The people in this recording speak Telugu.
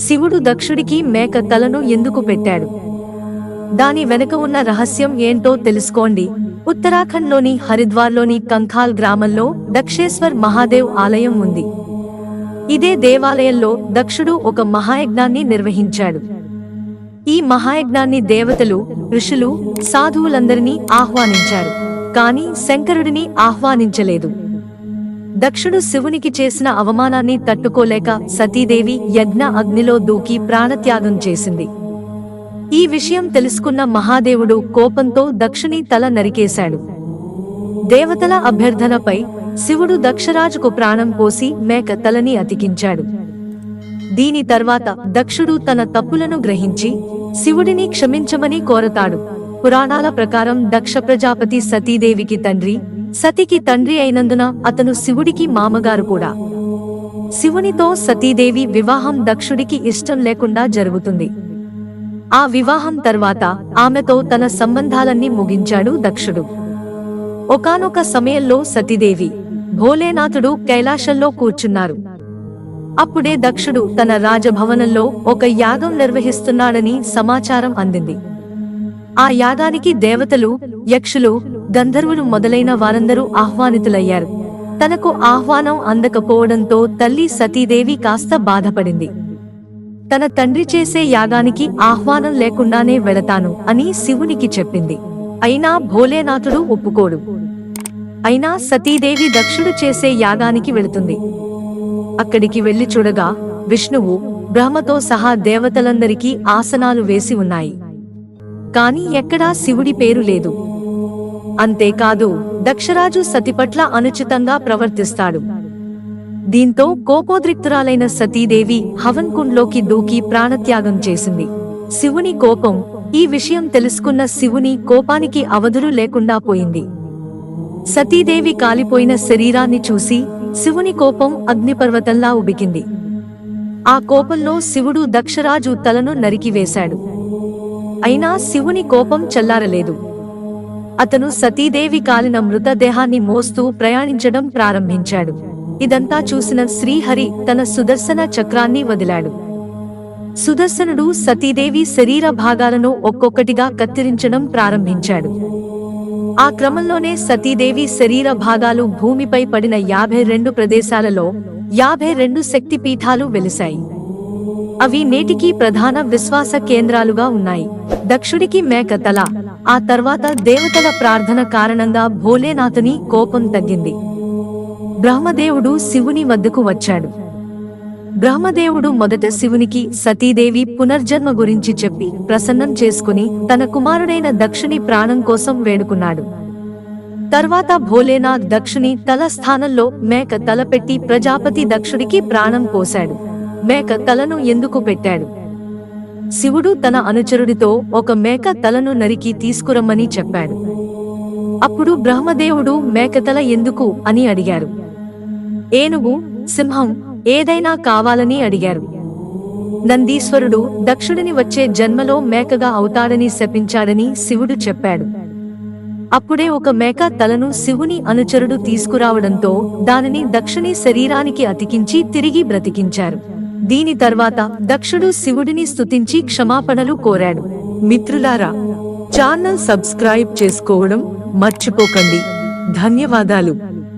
శివుడు దక్షుడికి మేక తలను ఎందుకు పెట్టాడు? దాని వెనుక ఉన్న రహస్యం ఏంటో తెలుసుకోండి. ఉత్తరాఖండ్లోని హరిద్వార్లోని కంఖాల్ గ్రామంలో దక్షేశ్వర్ మహాదేవ్ ఆలయం ఉంది. ఇదే దేవాలయంలో దక్షుడు ఒక మహాయజ్ఞాన్ని నిర్వహించాడు. ఈ మహాయజ్ఞాన్ని దేవతలు ఋషులు సాధువులందరినీ ఆహ్వానించారు. కానీ శంకరుడిని ఆహ్వానించలేదు. దక్షుడు శివునికి చేసిన అవమానాన్ని తట్టుకోలేక సతీదేవి యజ్ఞ అగ్నిలో దూకి ప్రాణత్యాగం చేసింది. ఈ విషయం తెలుసుకున్న మహాదేవుడు కోపంతో దక్షుని తల నరికేశాడు. దేవతల అభ్యర్థనపై శివుడు దక్షరాజుకు ప్రాణం పోసి మేక తలని అతికించాడు. దీని తర్వాత దక్షుడు తన తప్పులను గ్రహించి శివుడిని క్షమించమని కోరతాడు. పురాణాల ప్రకారం దక్ష ప్రజాపతి సతీదేవికి తండ్రి సతికి తండ్రి అయినందున అతను శివుడికి మామగారు కూడా. శివునితో సతీదేవి వివాహం దక్షుడికి ఇష్టం లేకుండా జరుగుతుంది. ఆ వివాహం తర్వాత ఆమెతో తన సంబంధాలన్నీ ముగించాడు దక్షుడు. ఒకానొక సమయంలో సతీదేవి భోలేనాథుడు కైలాసంలో కూర్చున్నారు. అప్పుడే దక్షుడు తన రాజభవనంలో ఒక యాగం నిర్వహిస్తున్నాడని సమాచారం అందింది. ఆ యాగానికి దేవతలు యక్షులు గంధర్వులు మొదలైన వారందరూ ఆహ్వానితులయ్యారు. తనకు ఆహ్వానం అందకపోవడంతో తల్లి సతీదేవి కాస్త బాధపడింది. తన తండ్రి చేసే యాగానికి ఆహ్వానం లేకుండానే వెళతాను అని శివునికి చెప్పింది. అయినా భోలేనాథుడు ఒప్పుకోడు. అయినా సతీదేవి దక్షుడు చేసే యాగానికి వెళుతుంది. అక్కడికి వెళ్ళి చూడగా విష్ణువు బ్రహ్మతో సహా దేవతలందరికీ ఆసనాలు వేసి ఉన్నాయి. కాని ఎక్కడా శివుడి పేరు లేదు. అంతేకాదు దక్షరాజు సతిపట్ల అనుచితంగా ప్రవర్తిస్తాడు. దీంతో కోపోద్రిక్తురాలైన సతీదేవి హవన్ కుండ్లోకి దూకి ప్రాణత్యాగం చేసింది. శివుని కోపం ఈ విషయం తెలుసుకున్న శివుని కోపానికి అవధులు లేకుండా పోయింది. సతీదేవి కాలిపోయిన శరీరాన్ని చూసి శివుని కోపం అగ్నిపర్వతంలా ఉబికింది. ఆ కోపంలో శివుడు దక్షరాజు తలను నరికివేశాడు. అయినా శివుని కోపం చల్లారలేదు. అతను సతీదేవి కాలిన మృతదేహాన్ని మోస్తూ ప్రయాణించడం ప్రారంభించాడు. ఇదంతా చూసిన శ్రీహరి తన సుదర్శన చక్రాన్ని వదిలాడు. సుదర్శనుడు సతీదేవి శరీర భాగాలను ఒక్కొక్కటిగా కత్తిరించడం ప్రారంభించాడు. ఆ క్రమంలోనే సతీదేవి శరీర భాగాలు భూమిపై పడిన యాభై రెండు ప్రదేశాలలో యాభై రెండు శక్తిపీఠాలు వెలిశాయి. అవి నేటికి ప్రధాన విశ్వాస కేంద్రాలుగా ఉన్నాయి. దక్షుడికి మేక తల ఆ తర్వాత దేవతల ప్రార్థన కారణంగా భోలేనాథుని కోపం తగ్గింది. బ్రహ్మదేవుడు శివుని వద్దకు వచ్చాడు. బ్రహ్మదేవుడు మొదట శివునికి సతీదేవి పునర్జన్మ గురించి చెప్పి ప్రసన్నం చేసుకుని తన కుమారుడైన దక్షుని ప్రాణం కోసం వేడుకున్నాడు. తర్వాత భోలేనాథ్ దక్షుని తల స్థానంలో మేక తల పెట్టి ప్రజాపతి దక్షుడికి ప్రాణం పోశాడు. మేక తలను ఎందుకు పెట్టాడు? శివుడు తన అనుచరుడితో ఒక మేక తలను నరికి తీసుకురమ్మని చెప్పాడు. అప్పుడు బ్రహ్మదేవుడు మేకతల ఎందుకు అని అడిగారు. ఏనుగు సింహం ఏదైనా కావాలని అడిగారు. నందీశ్వరుడు దక్షుడిని వచ్చే జన్మలో మేకగా అవుతాడని శపించాడని శివుడు చెప్పాడు. అప్పుడే ఒక మేక తలను శివుని అనుచరుడు తీసుకురావడంతో దానిని దక్షిణి శరీరానికి అతికించి తిరిగి బ్రతికించారు. దీని తర్వాత దక్షుడు శివుడిని స్తుతించి క్షమాపణలు కోరాడు. మిత్రులారా ఛానల్ సబ్స్క్రైబ్ చేసుకోవడం మర్చిపోకండి. ధన్యవాదాలు.